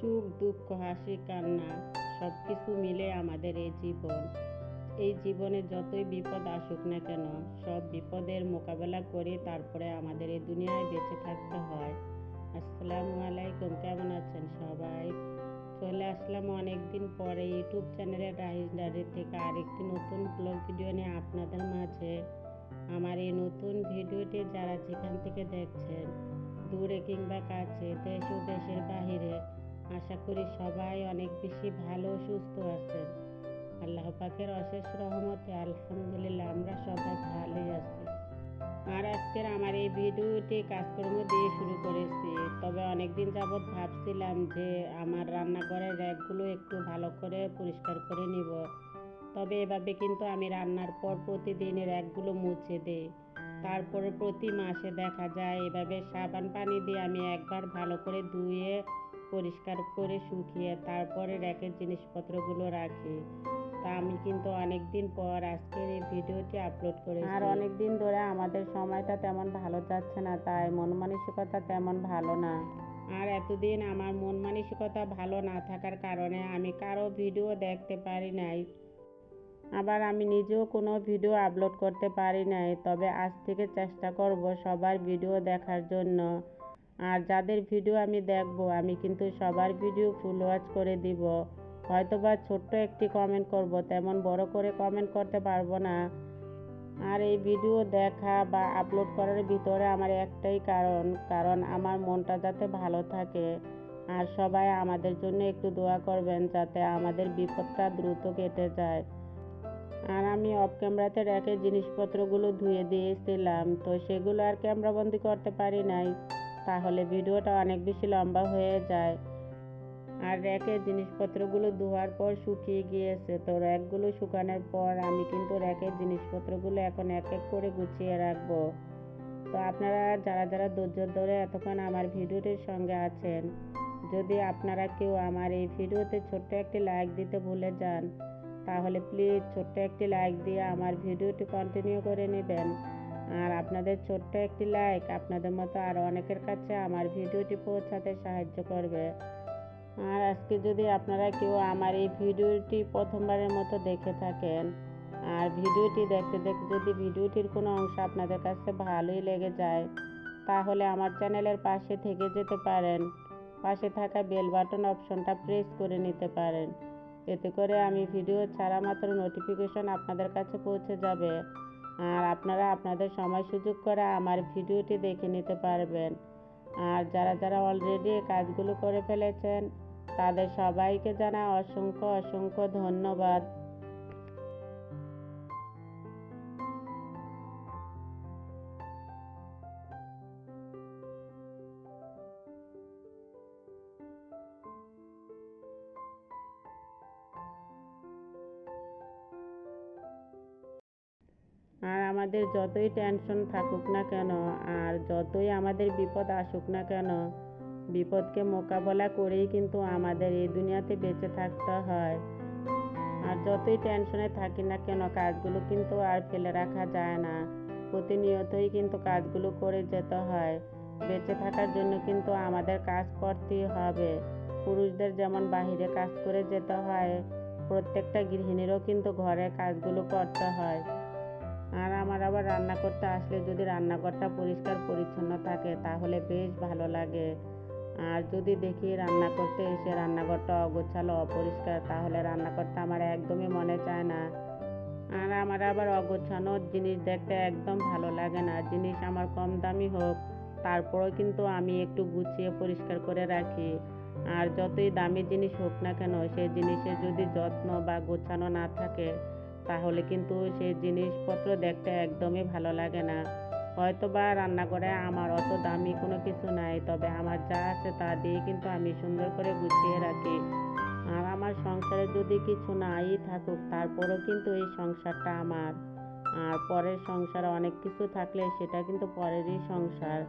সুখ, দুঃখ, হাসি, কান্না সব কিছু মিলে আমাদের এই জীবন। এই জীবনে যতই বিপদ আসুক না কেন, সব বিপদের মোকাবেলা করে তারপরে আমাদের এই দুনিয়ায় বেঁচে থাকতে হয়। আসসালামু আলাইকুম, কেমন আছেন সবাই? চলে আসলাম অনেকদিন পরে ইউটিউব চ্যানেলে ডায়েরি থেকে আরেকটি নতুন ব্লগ ভিডিও নিয়ে আপনাদের মাঝে। আমার এই নতুন ভিডিওটি যারা যেখান থেকে দেখছেন, দূরে কিংবা কাছে, দেশ ও দেশের বাহিরে আশা করি সবাই অনেক বেশি ভালো, সুস্থ আছেন। আল্লাহ পাকের অশেষ রহমতে, আলহামদুলিল্লাহ, আমরা সবাই ভালোই আছি। আর আজকের আমার এই ভিডিওটি কাজকর্ম দিয়ে শুরু করেছি। তবে অনেকদিন যাবৎ ভাবছিলাম যে আমার রান্নাঘরের র্যাকগুলো একটু ভালো করে পরিষ্কার করে নিব। তবে এভাবে কিন্তু আমি রান্নার পর প্রতিদিন র্যাকগুলো মুছে দিই। তারপরে প্রতি মাসে দেখা যায়, এভাবে সাবান পানি দিয়ে আমি একবার ভালো করে ধুয়ে পরিষ্কার করে শুকিয়ে তারপরে র্যাকের জিনিসপত্রগুলো রাখি। তা আমি কিন্তু অনেক দিন পর আজকের এই ভিডিওটি আপলোড করেছি। আর অনেক দিন ধরে আমাদের সময়টা তেমন ভালো যাচ্ছে না তাই মন মানসিকতা তেমন ভালো না। আর এতদিন আমার মন মানসিকতা ভালো না থাকার কারণে আমি কারও ভিডিও দেখতে পারি নাই। আবার আমি নিজেও কোনো ভিডিও আপলোড করতে পারি নাই তবে আজ থেকে চেষ্টা করব সবার ভিডিও দেখার জন্য। আর যাদের ভিডিও আমি দেখব, আমি কিন্তু সবার ভিডিও ফুল ওয়াচ করে দিব। হয়তোবা ছোট্ট একটি কমেন্ট করব, তেমন বড় করে কমেন্ট করতে পারব না। আর এই ভিডিও দেখা বা আপলোড করার ভিতরে আমার একটাই কারণ কারণ আমার মনটা যাতে ভালো থাকে। আর সবাই আমাদের জন্য একটু দোয়া করবেন যাতে আমাদের বিপদটা দ্রুত কেটে যায়। আর আমি অফ ক্যামেরাতে রেখে জিনিসপত্রগুলো ধুয়ে দিয়েছিলাম, তো সেগুলো আর ক্যামেরাবন্দি করতে পারি নাই। তাহলে ভিডিওটা অনেক বেশি লম্বা হয়ে যায়। আর র্যাকের জিনিসপত্রগুলো ধোয়ার পর শুকিয়ে গিয়েছে। তো র্যাকগুলো শুকানোর পর আমি কিন্তু র্যাকের জিনিসপত্রগুলো এখন এক এক করে গুছিয়ে রাখব। তো আপনারা যারা যারা ধৈর্য ধরে এতক্ষণ আমার ভিডিওটির সঙ্গে আছেন, যদি আপনারা কেউ আমার এই ভিডিওতে ছোট্ট একটি লাইক দিতে ভুলে যান, তাহলে প্লিজ ছোট্ট একটি লাইক দিয়ে আমার ভিডিওটি কন্টিনিউ করে নেবেন। আর আপনাদের ছোট্ট একটি লাইক আপনাদের মতো আরও অনেকের কাছে আমার ভিডিওটি পৌঁছাতে সাহায্য করবে। আর আজকে যদি আপনারা কেউ আমার এই ভিডিওটি প্রথমবারের মতো দেখে থাকেন, আর ভিডিওটি দেখতে দেখতে যদি ভিডিওটির কোনো অংশ আপনাদের কাছে ভালোই লেগে যায়, তাহলে আমার চ্যানেলের পাশে থেকে যেতে পারেন। পাশে থাকা বেল বাটন অপশনটা প্রেস করে নিতে পারেন। এতে করে আমি ভিডিও ছাড়া মাত্র নোটিফিকেশন আপনাদের কাছে পৌঁছে যাবে। আর আপনারা আপনাদের সময় সুযোগ করে আমার ভিডিওটি দেখে নিতে পারবেন। আর যারা যারা অলরেডি কাজগুলো করে ফেলেছেন, তাদের সবাইকে জানা অসংখ্য অসংখ্য ধন্যবাদ। আমাদের যতই টেনশন থাকুক না কেন আর যতই আমাদের বিপদ আসুক না কেন, বিপদকে মোকাবেলা করেই কিন্তু আমাদের এই দুনিয়াতে বেঁচে থাকতে হয়। আর যতই টেনশনে থাকি না কেন, কাজগুলো কিন্তু আর ফেলে রাখা যায় না। প্রতিনিয়তই কিন্তু কাজগুলো করে যেতে হয়। বেঁচে থাকার জন্য কিন্তু আমাদের কাজ করতেই হবে। পুরুষদের যেমন বাহিরে কাজ করে যেতে হয়, প্রত্যেকটা গৃহিণীরও কিন্তু ঘরে কাজগুলো করতে হয়। আর আমার আবার রান্না করতে আসলে যদি রান্নাঘরটা পরিষ্কার পরিচ্ছন্ন থাকে, তাহলে বেশ ভালো লাগে। আর যদি দেখি রান্না করতে এসে রান্নাঘরটা অগোছালো, অপরিষ্কার, তাহলে রান্না করতে আমার একদমই মনে চায় না। আর আমার আবার অগোছানো জিনিস দেখতে একদম ভালো লাগে না। জিনিস আমার কম দামি হোক, তারপরেও কিন্তু আমি একটু গুছিয়ে পরিষ্কার করে রাখি। আর যতই দামি জিনিস হোক না কেন সেই জিনিসের যদি যত্ন বা গোছানো না থাকে তাহলে কিন্তু সেই জিনিসপত্র দেখতে একদমই ভালো লাগে না। হয়তো বা রান্নাঘরে আমার অত দামি কোনো কিছু নাই, তবে আমার যা আছে তা দিয়ে কিন্তু আমি সুন্দর করে গুছিয়ে রাখি। আর আমার সংসারে যদি কিছু নাই থাকুক, তারপরেও কিন্তু এই সংসারটা আমার। আর পরের সংসারে অনেক কিছু থাকলে সেটা কিন্তু পরেরই সংসার।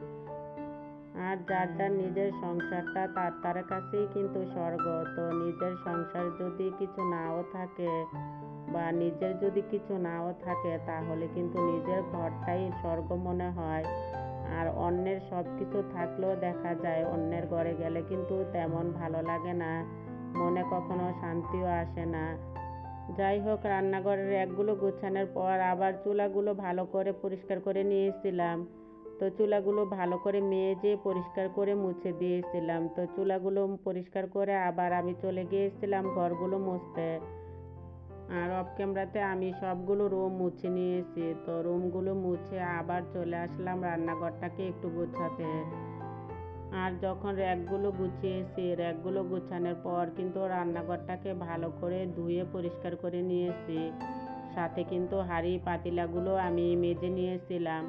আর যার যার নিজের সংসারটা তার তার কাছেই কিন্তু স্বর্গ। তো নিজের সংসার যদি কিছু নাও থাকে বা নিজের যদি কিছু নাও থাকে, তাহলে কিন্তু নিজের ঘরটাই স্বর্গ মনে হয়। আর অন্যের সব কিছু থাকলেও দেখা যায়, অন্যের ঘরে গেলে কিন্তু তেমন ভালো লাগে না। মনে কখনো শান্তিও আসে না। যাই হোক, রান্নাঘরের র্যাকগুলো গোছানোর পর আবার চুলাগুলো ভালো করে পরিষ্কার করে নিয়েছিলাম। তো চুলাগুলো ভালো করে মেজে পরিষ্কার করে মুছে দিয়েছিলাম। তো চুলাগুলো পরিষ্কার করে আবার আমি চলে গিয়েছিলাম ঘরগুলো মুছতে। আর অফ ক্যামেরাতে আমি সবগুলো রুম মুছে নিয়েছি। তো রুমগুলো মুছে আবার চলে আসলাম রান্নাঘরটাকে একটু গোছাতে। আর যখন র্যাকগুলো গুছিয়েছি র্যাকগুলো গুছানোর পর কিন্তু রান্নাঘরটাকে ভালো করে ধুয়ে পরিষ্কার করে নিয়েছি। সাথে কিন্তু হাঁড়ি পাতিলাগুলো আমি মেজে নিয়েছিলাম।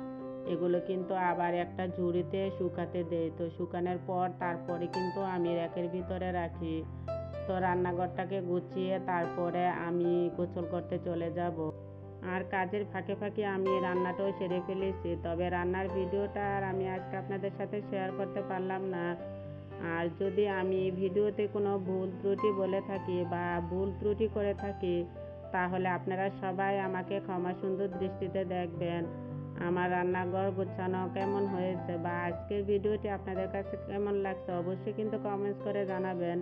এগুলো কিন্তু আবার একটা ঝুড়িতে শুকাতে দেয়। তো শুকানোর পর তারপরে কিন্তু আমি র্যাকের ভিতরে রাখি। তো রান্নাঘরটাকে গুছিয়ে তারপরে আমি গোসল করতে চলে যাব। আর কাজের ফাঁকে ফাঁকে আমি রান্নাটাও সেরে ফেলেছি। তবে রান্নার ভিডিওটা আর আমি আজকে আপনাদের সাথে শেয়ার করতে পারলাম না। আর যদি আমি ভিডিওতে কোনো ভুল ত্রুটি বলে থাকি বা ভুল ত্রুটি করে থাকি, তাহলে আপনারা সবাই আমাকে ক্ষমা সুন্দর দৃষ্টিতে দেখবেন। আমার রান্নাঘর গোছানো কেমন হয়েছে বা আজকের ভিডিওটি আপনাদের কাছে কেমন লাগছে অবশ্যই কিন্তু কমেন্টস করে জানাবেন।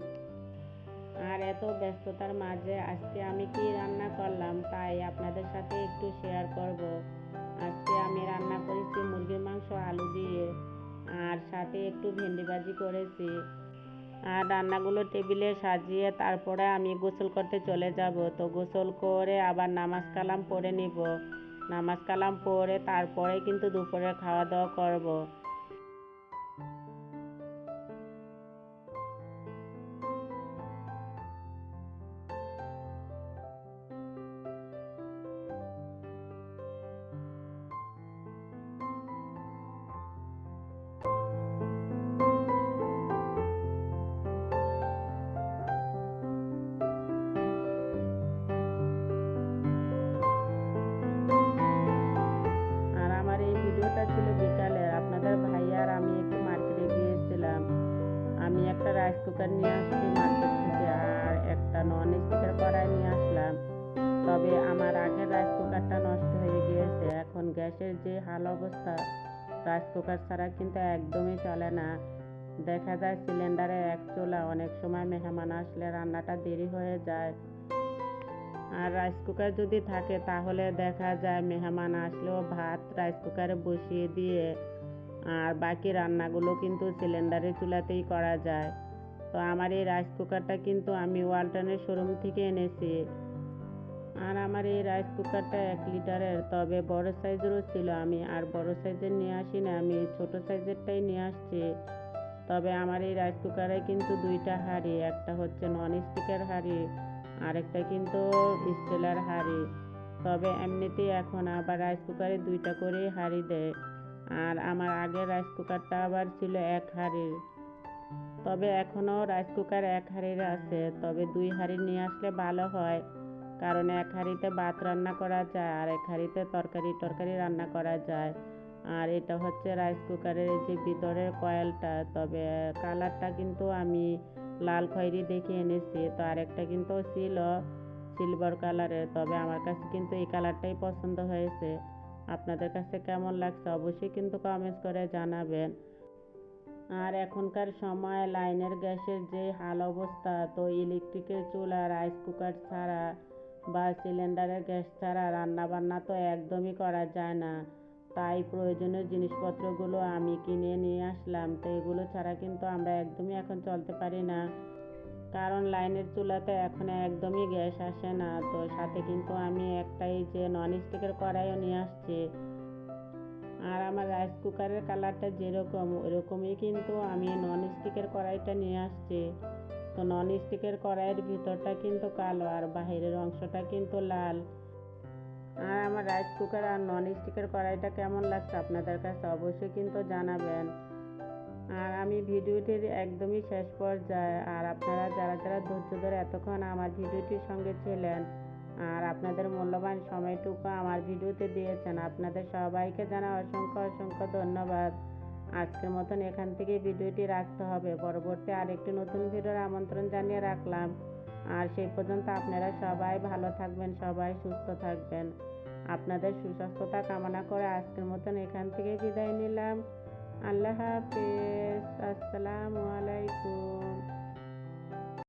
আর এত ব্যস্ততার মাঝে আজকে আমি কি রান্না করলাম তাই আপনাদের সাথে একটু শেয়ার করব। আজকে আমি রান্না করেছি মুরগির মাংস, আলু দিয়ে, আর সাথে একটু ভেন্ডি ভাজি করেছি। আর রান্নাগুলো টেবিলে সাজিয়ে তারপরে আমি গোসল করতে চলে যাব। তো গোসল করে আবার নামাজ কালাম পড়ে নিব। নামাজ কালাম পড়ে তারপরে কিন্তু দুপুরে খাওয়া দাওয়া করব। কুকার নিয়ে আসছি মার্কেট থেকে আর একটা নন স্টিকের কড়াই নিয়ে আসলাম। তবে আমার আগের রাইস কুকারটা নষ্ট হয়ে গিয়েছে। এখন গ্যাসের যে হাল অবস্থা রাইস কুকার ছাড়া কিন্তু একদমই চলে না। দেখা যায় সিলিন্ডারে এক চুলা, অনেক সময় মেহমান আসলে রান্নাটা দেরি হয়ে যায়। আর রাইস কুকার যদি থাকে, তাহলে দেখা যায় মেহমান আসলেও ভাত রাইস কুকারে বসিয়ে দিয়ে আর বাকি রান্নাগুলো কিন্তু সিলিন্ডারের চুলাতেই করা যায়। তো আমার এই রাইস কুকারটা কিন্তু আমি ওয়ালটনের শোরুম থেকে এনেছি। আর আমার এই রাইস কুকারটা এক লিটারের, তবে বড় সাইজেরও ছিল। আমি আর বড় সাইজের নিয়ে আসি না, আমি ছোট সাইজেরটাই নিয়ে আসছি। তবে আমার এই রাইস কুকারে কিন্তু দুইটা হাঁড়ি, একটা হচ্ছে নন স্টিকের হাঁড়ি, আরেকটা কিন্তু স্টিলের হাঁড়ি। তবে এমনিতেই এখন আবার রাইস কুকারে দুইটা করেই হাঁড়ি দেয়। আর আমার আগের রাইস কুকারটা আবার ছিল এক হাঁড়ির। তবে এখনও রাইস কুকার এক হাঁড়ির আছে, তবে দুই হাঁড়ি নিয়ে আসলে ভালো হয়। কারণ এক হাঁড়িতে ভাত রান্না করা যায় আর এক হাঁড়িতে তরকারি টরকারি রান্না করা যায়। আর এটা হচ্ছে রাইস কুকারের যে ভিতরের কয়েলটা, তবে কালারটা কিন্তু আমি লাল খয়েরি দেখে এনেছি। তো আরেকটা কিন্তু ছিল সিলভার কালারের, তবে আমার কাছে কিন্তু এই কালারটাই পছন্দ হয়েছে। আপনাদের কাছে কেমন লাগছে অবশ্যই কিন্তু কমেন্টস করে জানাবেন। আর এখনকার সময় লাইনের গ্যাসের যে হাল অবস্থা, তো ইলেকট্রিকের চুলা, রাইস কুকার ছাড়া বা সিলিন্ডারের গ্যাস ছাড়া রান্না বান্না তো একদমই করা যায় না। তাই প্রয়োজনীয় জিনিসপত্রগুলো আমি কিনে নিয়ে আসলাম। তো এগুলো ছাড়া কিন্তু আমরা একদমই এখন চলতে পারি না। কারণ লাইনের চুলাতে এখন একদমই গ্যাস আসে না। তো সাথে কিন্তু আমি একটাই যে নন স্টিকের কড়াইও নিয়ে আসছি। আর আমার রাইস কুকারের কালারটা যেরকম, ওরকমই কিন্তু আমি নন স্টিকের কড়াইটা নিয়ে আসছি। তো নন স্টিকের কড়াইয়ের ভিতরটা কিন্তু কালো আর বাহিরের অংশটা কিন্তু লাল। আর আমার রাইস কুকার আর নন স্টিকের কড়াইটা কেমন লাগছে আপনাদের কাছে অবশ্যই কিন্তু জানাবেন। আর আমি ভিডিওটির একদমই শেষ পর্যায়ে, আর আপনারা যারা যারা ধৈর্য ধরে এতক্ষণ আমার ভিডিওটির সঙ্গে ছিলেন আর আপনাদের মূল্যবান সময়টুকু আমার ভিডিওতে দিয়েছেন। আপনাদের সবাইকে জানা অসংখ্য অসংখ্য ধন্যবাদ। আজকের মতন এখান থেকে ভিডিওটি রাখতে হবে। পরবর্তী আরেকটি নতুন ভিডিওর আমন্ত্রণ জানিয়ে রাখলাম। আর সেই পর্যন্ত আপনারা সবাই ভালো থাকবেন, সবাই সুস্থ থাকবেন। আপনাদের সুস্বাস্থ্যতা কামনা করে আজকের মতন এখান থেকে বিদায় নিলাম। আল্লাহ হাফেজ। আসসালামু আলাইকুম।